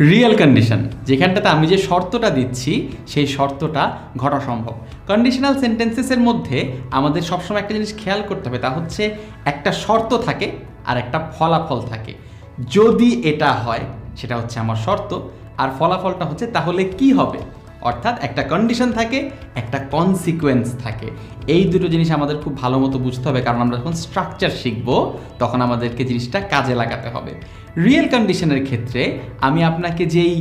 Real condition যেখানটাতে আমি যে শর্তটা দিচ্ছি, সেই শর্তটা ঘটা সম্ভব। কন্ডিশনাল সেন্টেন্সেসের মধ্যে আমাদের সবসময় একটা জিনিস খেয়াল করতে হবে, তা হচ্ছে একটা শর্ত থাকে আর একটা ফলাফল থাকে। যদি এটা হয়, সেটা হচ্ছে আমার শর্ত, আর ফলাফলটা হচ্ছে তাহলে কি হবে? অর্থাৎ একটা কন্ডিশন থাকে, একটা কনসিকোয়েন্স থাকে। এই দুটো জিনিস আমাদের খুব ভালো মতো বুঝতে হবে, কারণ আমরা যখন স্ট্রাকচার শিখব, তখন আমাদেরকে জিনিসটা কাজে লাগাতে হবে। রিয়েল কন্ডিশনের ক্ষেত্রে আমি আপনাকে যেই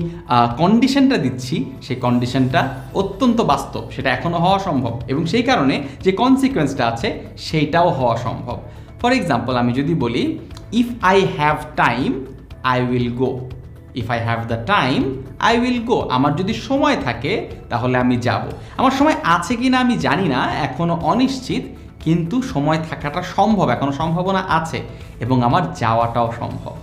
কন্ডিশনটা দিচ্ছি, সেই কন্ডিশনটা অত্যন্ত বাস্তব, সেটা এখনও হওয়া সম্ভব। এবং সেই কারণে যে কনসিকোয়েন্সটা আছে, সেইটাও হওয়া সম্ভব। ফর এক্সাম্পল আমি যদি বলি if I have time I will go if I have the time I will go আমার যদি সময় থাকে, তাহলে আমি যাব। আমার সময় আছে কি না আমি জানি না এখনও অনিশ্চিত, কিন্তু সময় থাকাটা সম্ভব এখনও সম্ভাবনা আছে, এবং আমার যাওয়াটাও সম্ভব।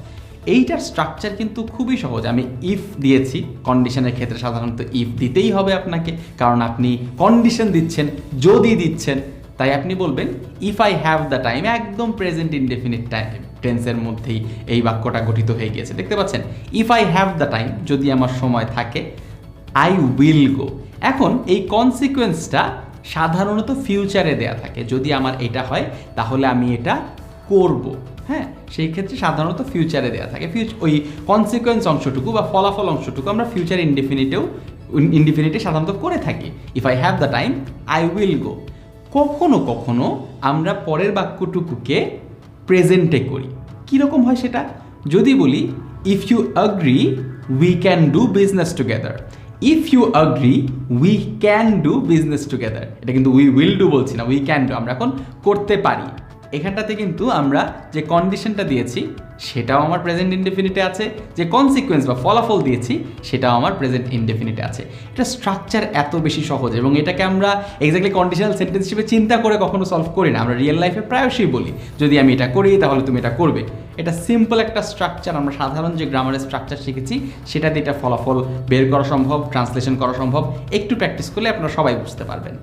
এইটার স্ট্রাকচার কিন্তু খুবই সহজ। আমি ইফ দিয়েছি কন্ডিশনের ক্ষেত্রে সাধারণত ইফ দিতেই হবে আপনাকে, কারণ আপনি কন্ডিশন দিচ্ছেন, যদি দিচ্ছেন তাই আপনি বলবেন if I have the time একদম প্রেজেন্ট ইনডেফিনিট টাইম টেন্সের মধ্যেই এই বাক্যটা গঠিত হয়ে গিয়েছে। দেখতে পাচ্ছেন? If I have the time যদি আমার সময় থাকে আই উইল গো এখন এই কনসিকোয়েন্সটা সাধারণত ফিউচারে দেয়া থাকে। যদি আমার এটা হয়, তাহলে আমি এটা করব। হ্যাঁ? সেই ক্ষেত্রে সাধারণত ফিউচারে দেওয়া থাকে। ওই কনসিকোয়েন্স অংশটুকু বা ফলাফল অংশটুকু আমরা ফিউচার ইনডিফিনিটেও ইনডিফিনিটে সাধারণত করে থাকি। If I have the time I will go কখনো কখনো আমরা পরের বাক্যটুকুকে প্রেজেন্টে করি। কীরকম হয় সেটা? যদি বলি if you agree we can do business together if you agree we can do business together এটা কিন্তু উই উইল ডু বলছি না উই ক্যান ডু আমরা এখন করতে পারি। এখানটাতে কিন্তু আমরা যে কন্ডিশনটা দিয়েছি, সেটাও আমার প্রেজেন্ট ইনডেফিনিটে আছে। যে কনসিকোয়েন্স বা ফলাফল দিয়েছি, সেটাও আমার প্রেজেন্ট ইনডেফিনিটে আছে। এটা স্ট্রাকচার এত বেশি সহজ এবং এটাকে আমরা এক্স্যাক্টলি কন্ডিশনাল সেন্টেন্স হিসেবে চিন্তা করে কখনো সলভ করি না। আমরা রিয়েল লাইফে প্রায়শই বলি, যদি আমি এটা করি, তাহলে তুমি এটা করবে। এটা সিম্পল একটা স্ট্রাকচার আমরা সাধারণ যে গ্রামারের স্ট্রাকচার শিখেছি, সেটা দিয়ে এটা ফলাফল বের করা সম্ভব ট্রান্সলেশন করা সম্ভব। একটু প্র্যাকটিস করলে আপনারা সবাই বুঝতে পারবেন।